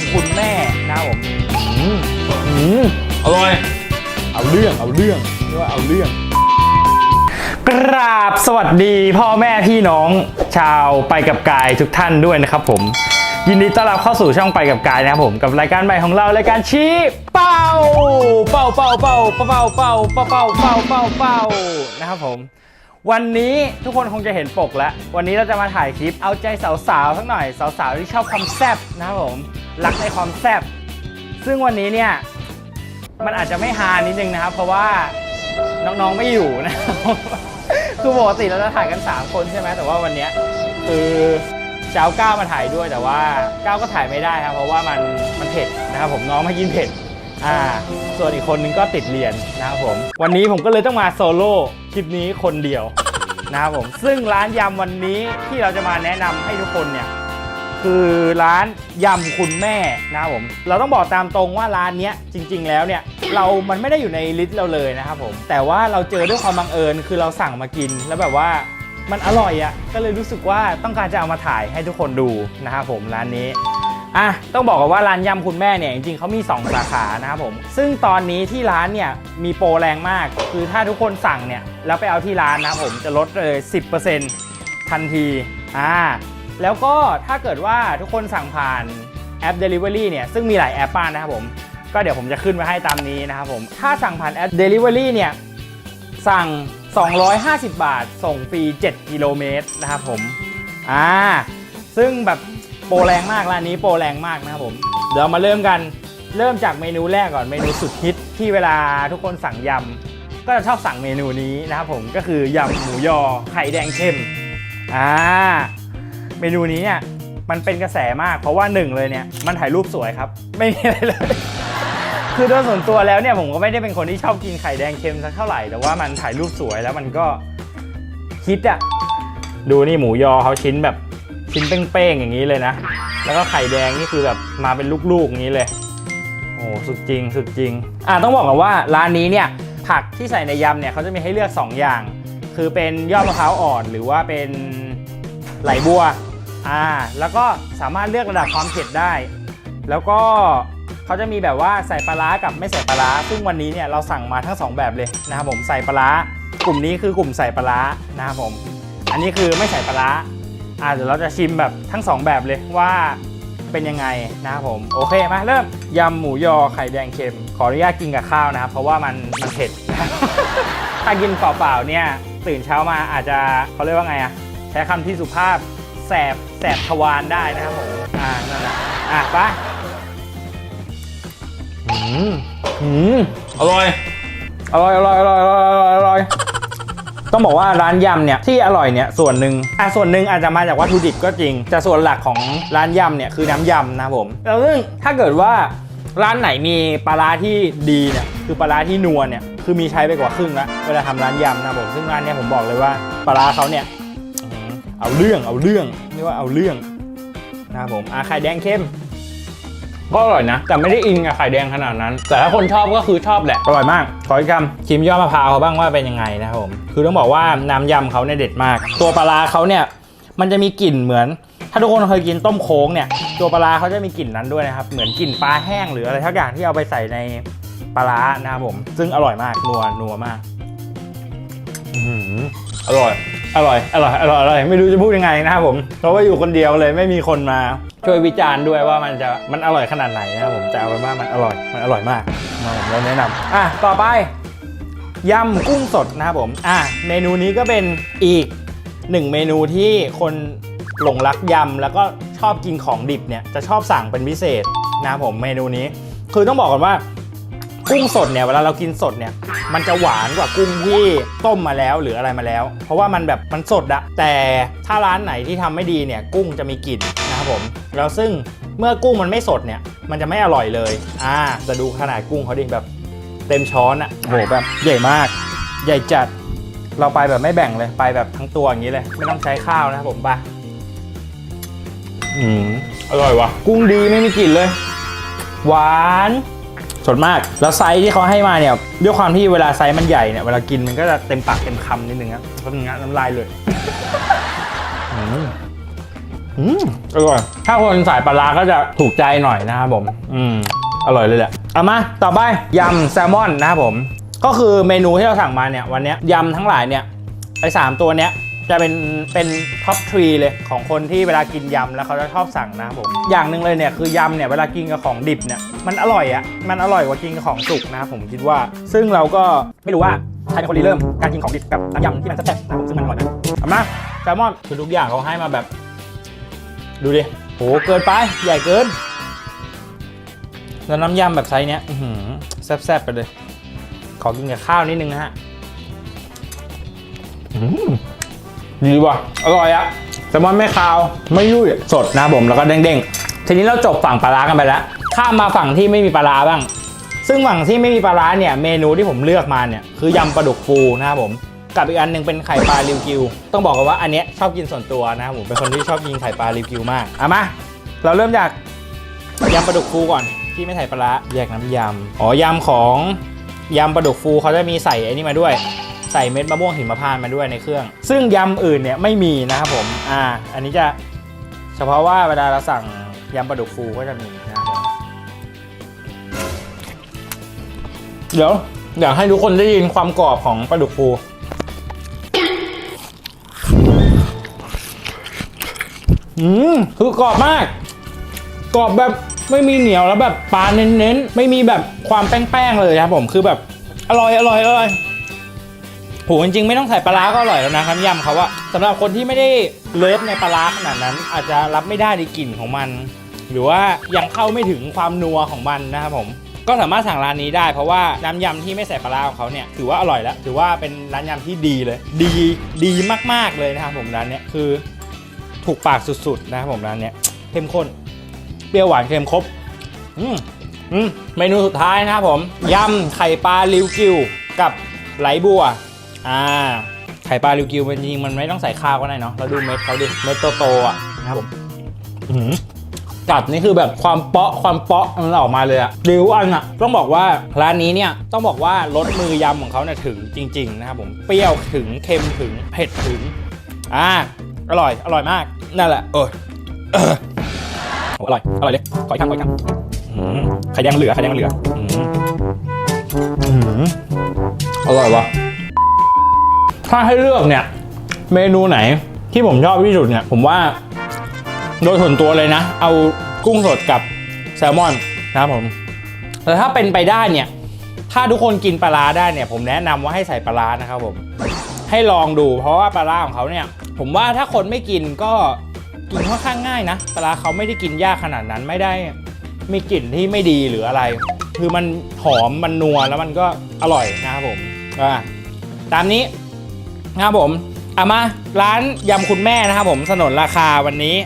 ำคุณแม่นะครับผมอืมอืมอร่อย เอาเรื่องเอาเรื่องเรียกว่าเอาเรื่อง กราบสวัสดีพ่อแม่พี่น้องชาวไปกับกายทุกท่านด้วยนะครับผม ยินดีต้อนรับเข้าสู่ช่องไปกับกายนะครับผมกับรายการใหม่ของเรารายการชี้เป้าเป้าเป้าเป้าเป้าเป้าเป้าเป้าเป้าเป้าเป้านะครับผม วันนี้ทุกคนคงจะเห็นปกแล้ว วันนี้เราจะมาถ่ายคลิปเอาใจสาวๆสักหน่อย สาวๆที่ชอบความแซ่บนะครับผมรักในความแซ่บซึ่งวันนี้เนี่ยมันอาจจะไม่ฮานิดนึงนะครับ เพราะว่าน้องๆไม่อยู่นะครับคือปกติเราจะถ่ายกัน 3 คนใช่ไหมแต่ว่าวันนี้คือจะเอาก้าวมาถ่ายด้วยแต่ว่าก้าวก็ถ่ายไม่ได้ครับเพราะว่ามันมันเผ็ดนะครับผมน้องมากินเผ็ด อ่า ส่วนอีกคนนึงก็ติดเรียนนะครับผม วันนี้ผมก็เลยต้องมาโซโล่คลิปนี้คนเดียวนะครับผม ซึ่งร้านยำวันนี้ที่เราจะมาแนะนำให้ทุกคนเนี่ยคือร้านยำคุณแม่นะครับผม เราต้องบอกตามตรงว่าร้านเนี้ยจริง ๆ แล้วเนี่ยเรามันไม่ได้อยู่ในลิสต์เราเลยนะครับผม แต่ว่าเราเจอด้วยความบังเอิญคือเราสั่งมากิน แล้วแบบว่ามันอร่อยอะ่ะก็เลยรู้สึกว่าต้องการจะเอามาถ่ายให้ทุกคนดูนะครับผมร้านนี้ อะต้องบอกก่อนว่าร้านยำคุณแม่เนี่ยจริงๆเขามี 2 สาขานะครับผม ซึ่งตอนนี้ที่ร้านเนี่ยมีโปรแรงมาก คือถ้าทุกคนสั่งเนี่ยแล้วไปเอาที่ร้านนะครับผมจะลดเลย 10%ทันทีอ่าแล้วก็ถ้าเกิดว่าทุกคนสั่งผ่านแอป Delivery เนี่ยซึ่งมีหลายแอปมากนะครับผม ก็เดี๋ยวผมจะขึ้นไว้ให้ตามนี้นะครับผม ถ้าสั่งผ่านแอป Delivery เนี่ยสั่ง 250 บาท ส่งฟรี 7 กิโลเมตรนะครับผมอ่าซึ่งแบบ โปรแรงมากร้านนี้โปรแรงมากนะครับผม เดี๋ยวมาเริ่มกันเริ่มจากเมนูแรกก่อนเมนูสุดฮิตที่เวลาทุกคนสั่งยำก็จะชอบสั่งเมนูนี้นะครับผมก็คือยำหมูยอไข่แดงเข้มอ่าเมนูนี้เนี่ยมันเป็นกระแสมากเพราะว่าหนึ่งเลยเนี่ยมันถ่ายรูปสวยครับ ไม่มีอะไรเลย คือโดยส่วนตัวแล้วเนี่ยผมก็ไม่ได้เป็นคนที่ชอบกินไข่แดงเค็มสักเท่าไหร่แต่ว่ามันถ่ายรูปสวยแล้วมันก็ฮิตอะดูนี่หมูยอเขาชิ้นแบบ ชิ้นเป้งๆอย่างนี้เลยนะ แล้วก็ไข่แดงนี่คือแบบมาเป็นลูกๆอย่างนี้เลยโอ้สุดจริงสุดจริงอะต้องบอกกันว่าร้านนี้เนี่ยผักที่ใส่ในยำเนี่ยเขาจะมีให้เลือก 2 อย่าง คือเป็นยอดมะพร้าวอ่อนหรือว่าเป็นไหลบัวอ่าแล้วก็สามารถเลือกระดับความเผ็ดได้ แล้วก็เขาจะมีแบบว่าใส่ปลาร้ากับไม่ใส่ปลาร้าซึ่งวันนี้เนี่ยเราสั่งมาทั้ง 2 แบบเลยนะครับผมใส่ปลาร้ากลุ่มนี้คือกลุ่มใส่ปลาร้านะครับผม อันนี้คือไม่ใส่ปลาร้า อ่าเดี๋ยวเราจะชิมแบบทั้ง 2 แบบเลยว่าเป็นยังไงนะครับผม โอเคมาเริ่มยำหมูยอไข่แดงเค็ม ขออนุญาตกินกับข้าวนะครับ เพราะว่ามันมันเผ็ด ถ้ากินเปล่าๆเนี่ยตื่นเช้ามาอาจจะเขาเรียกว่าไงอะใช้คำที่สุภาพแสบแสบทวารได้นะครับผมอ่านั่นแหละอะไปอืมอืมอร่อยอร่อยอร่อยอร่อยอร่อยอร่อยอร่อย ต้องบอกว่าร้านยำเนี่ยที่อร่อยเนี่ยส่วนหนึ่งอะส่วนหนึ่งอาจจะมาจากวัตถุดิบก็จริง แต่ส่วนหลักของร้านยำเนี่ยคือน้ำยำนะผมแล้วซึ่งถ้าเกิดว่าร้านไหนมีปลาร้าที่ดีเนี่ยคือปลาร้าที่นัวเนี่ยคือมีใช้ไปกว่าครึ่งแล้วเวลาทำร้านยำนะผมซึ่งร้านเนี้ยผมบอกเลยว่าปลาร้าเขาเนี่ยเอาเรื่องเอาเรื่องเรียกว่าเอาเรื่องนะครับผมอะไข่แดงเข้ม ก็อร่อยนะ แต่ไม่ได้อินกับไข่แดงขนาดนั้น แต่ถ้าคนชอบก็คือชอบแหละ อร่อยมาก ขออีกคำชิมยอดมะพร้าวเขาบ้างว่าเป็นยังไงนะครับผม คือต้องบอกว่าน้ำยำเขาเนี่ยเด็ดมาก ตัวปลาร้าเขาเนี่ยมันจะมีกลิ่นเหมือน ถ้าทุกคนเคยกินต้มโค้งเนี่ย ตัวปลาร้าเขาจะมีกลิ่นนั้นด้วยนะครับ เหมือนกลิ่นปลาแห้งหรืออะไรทักอย่างที่เอาไปใส่ในปลาร้านะครับผม ซึ่งอร่อยมาก นัว นัวมากอืมอร่อย อร่อย อร่อย อร่อย อร่อย ไม่รู้จะพูดยังไงนะครับผม เพราะว่าอยู่คนเดียวเลยไม่มีคนมาช่วยวิจารณ์ด้วยว่ามันจะ มันอร่อยขนาดไหนนะครับผมแต่เอาเป็นว่ามันอร่อย มันอร่อยมากนะผมแนะนำอะ ต่อไปยำกุ้งสดนะครับผม อะ เมนูนี้ก็เป็นอีกหนึ่งเมนูที่คนหลงรักยำแล้วก็ชอบกินของดิบเนี่ยจะชอบสั่งเป็นพิเศษนะครับผมเมนูนี้ คือต้องบอกก่อนว่า กุ้งสดเนี่ยเวลาเรากินสดเนี่ยมันจะหวานกว่ากุ้งที่ต้มมาแล้วหรืออะไรมาแล้ว เพราะว่ามันแบบมันสดอะแต่ถ้าร้านไหนที่ทำไม่ดีเนี่ยกุ้งจะมีกลิ่นนะครับผมแล้วซึ่งเมื่อกุ้งมันไม่สดเนี่ยมันจะไม่อร่อยเลยอ่าจะดูขนาดกุ้งเขาดิแบบเต็มช้อนอะโหแบบใหญ่มาก ใหญ่จัดเราไปแบบไม่แบ่งเลยไปแบบทั้งตัวอย่างนี้เลย ไม่ต้องใช้ข้าวนะครับผมไปอืมอร่อยว่ะ กุ้งดีไม่มีกลิ่นเลย หวาน สดมาก แล้วไซส์ที่เขาให้มาเนี่ยด้วยความที่เวลาไซส์มันใหญ่เนี่ยเวลากินมันก็จะเต็มปากเต็มคำนิดนึงครับแป๊บนึงนะน้ำลายเลยอืมอืมอร่อยถ้าคนสายปลาร้าก็จะถูกใจหน่อยนะครับผม อืมอร่อยเลยแหละเอามาต่อไปยำแซลมอนนะครับผม ก็คือเมนูที่เราสั่งมาเนี่ยวันเนี้ยยำทั้งหลายเนี่ยไอ้สามตัวเนี้ย จะเป็นเป็นท็อปทรีเลยของคนที่เวลากินยำแล้วเขาจะชอบสั่งนะครับผมอย่างหนึ่งเลยเนี่ยคือยำเนี่ยเวลากินกับของดิบเนี่ยมันอร่อยอะ่ะมันอร่อยกว่ากินกับของสุกนะครับผมคิดว่า ซึ่งเราก็ไม่รู้ว่าใครเป็นคนริเริ่มการกินของดิบกับน้ำยำที่มันแซ่บๆนะครับผมซึ่งมันอร่อยนะเอามาแซลมอนคือทุกอย่างเขาให้มาแบบ ดูดิโหเกินไปใหญ่เกินแล้วน้ำยำแบบไซส์เนี้ยอื้อหือแซ่บๆไปเลย ขอกินกับข้าวนิดนึงนะฮะอืม ดีว่ะ อร่อยอะแซลมอนไม่คาว ไม่ยุ่ยสดนะผมแล้วก็เด้งๆ ทีนี้เราจบฝั่งปลาร้ากันไปแล้ว ข้ามมาฝั่งที่ไม่มีปลาร้าบ้าง ซึ่งฝั่งที่ไม่มีปลาร้าเนี่ย เมนูที่ผมเลือกมาเนี่ย คือยำปลาดุกฟูนะครับผม กับอีกอันหนึงเป็นไข่ปลาริวกิว ต้องบอกกันว่าอันเนี้ยชอบกินส่วนตัวนะครับผม เป็นคนที่ชอบกินไข่ปลาริวกิวมากเอามา เราเริ่มจากยำปลาดุกฟูก่อน ที่ไม่ใส่ปลาร้าแยกน้ำยำ อ๋อยำของยำปลาดุกฟูเขาจะมีใส่ไอ้นี่มาด้วย ใส่เม็ดมะม่วงหิมพานต์มาด้วยในเครื่อง ซึ่งยำอื่นเนี่ยไม่มีนะครับผมอ่าอันนี้จะเฉพาะว่าเวลาเราสั่งยำปลาดุกฟูก็จะมีนะครับผมเดี๋ยวอยากให้ทุกคนได้ยินความกรอบของปลาดุกฟู อืมคือกรอบมาก กรอบแบบไม่มีเหนียวแล้วแบบปลาเน้นๆ ไม่มีแบบความแป้งๆเลยครับผมคือแบบอร่อยอร่อยอร่อย โหจริงๆไม่ต้องใส่ปลาร้าก็อร่อยแล้วนะครับยำเขาอะสำหรับคนที่ไม่ได้เลิฟในปลาร้าขนาดนั้น อาจจะรับไม่ได้ในกลิ่นของมัน หรือว่ายังเข้าไม่ถึงความนัวของมันนะครับผมก็สามารถสั่งร้านนี้ได้เพราะว่าน้ำยำที่ไม่ใส่ปลาร้าของเขาเนี่ยถือว่าอร่อยแล้วถือว่าเป็นร้านยำที่ดีเลย ดีดีมากๆเลยนะครับผมร้านเนี้ยคือถูกปากสุดๆนะครับผมร้านเนี้ยเข้มข้นเปรี้ยวหวานเค็มครบอืมอืมเมนูสุดท้ายนะครับผมยำไข่ปลาริวกิวกับไหลบัว อ่า ไข่ปลาริวกิวมันจริงๆมันไม่ต้องใส่ข้าวก็ได้เนาะเราดูเม็ดเขาดิ เม็ดโตๆอะนะครับผมอื้อหือกัดนี่คือแบบความเปาะความเปาะมันออกมาเลยอะริวอันอะต้องบอกว่าร้านนี้เนี่ยต้องบอกว่ารสมือยำของเขาเนี่ยถึงจริง ๆ นะครับผมเปรี้ยวถึงเค็มถึงเผ็ดถึงอ่าอร่อยอร่อยมากนั่นแหละเออเออโอ้อร่อยอร่อยเลยขออีกคำขออีกคำอืมไข่แดงมันเหลือไข่แดงมันเหลืออืมอืมอร่อยว่ะ ถ้าให้เลือกเนี่ย เมนูไหนที่ผมชอบที่สุดเนี่ย ผมว่า โดยส่วนตัวเลยนะ เอากุ้งสดกับแซลมอนนะครับผมแต่ถ้าเป็นไปได้เนี่ย ถ้าทุกคนกินปลาได้เนี่ย ผมแนะนำว่าให้ใส่ปลาร้านะครับผม ให้ลองดูเพราะว่าปลาของเขาเนี่ย ผมว่าถ้าคนไม่กินก็กินค่อนข้างง่ายนะปลาร้าเขาไม่ได้กินยากขนาดนั้นไม่ได้มีกลิ่นที่ไม่ดีหรืออะไร คือมันหอมมันนัวแล้วมันก็อร่อยนะครับผมอ่าตามนี้ นะครับผมเอามาร้านยำคุณแม่นะครับผมสนนราคาวันนี้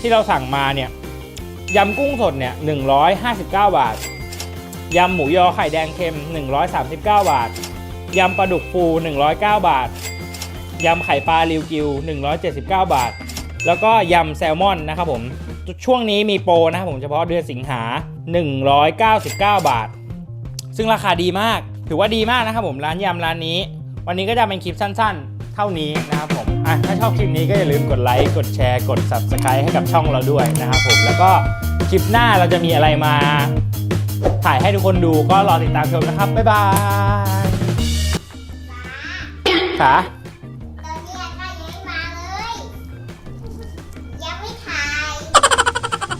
ที่เราสั่งมาเนี่ยยำกุ้งสดเนี่ย159 บาทยำหมูยอไข่แดงเค็ม 139 บาทยำปลาดุกฟู 109 บาทยำไข่ปลาริวกิว 179 บาท แล้วก็ยำแซลมอนนะครับผมช่วงนี้มีโปรนะครับผมเฉพาะเดือนสิงหา 199 บาท ซึ่งราคาดีมาก ถือว่าดีมากนะครับผมร้านยำร้านนี้ วันนี้ก็จะเป็นคลิปสั้น ๆ เท่านี้นะครับผมอะถ้าชอบคลิปนี้ก็อย่าลืมกดไลค์กดแชร์กด subscribe ให้กับช่องเราด้วยนะครับผมแล้วก็คลิปหน้าเราจะมีอะไรมาถ่ายให้ทุกคนดูก็รอติดตามชมนะครับ บ๊ายบายค่ะ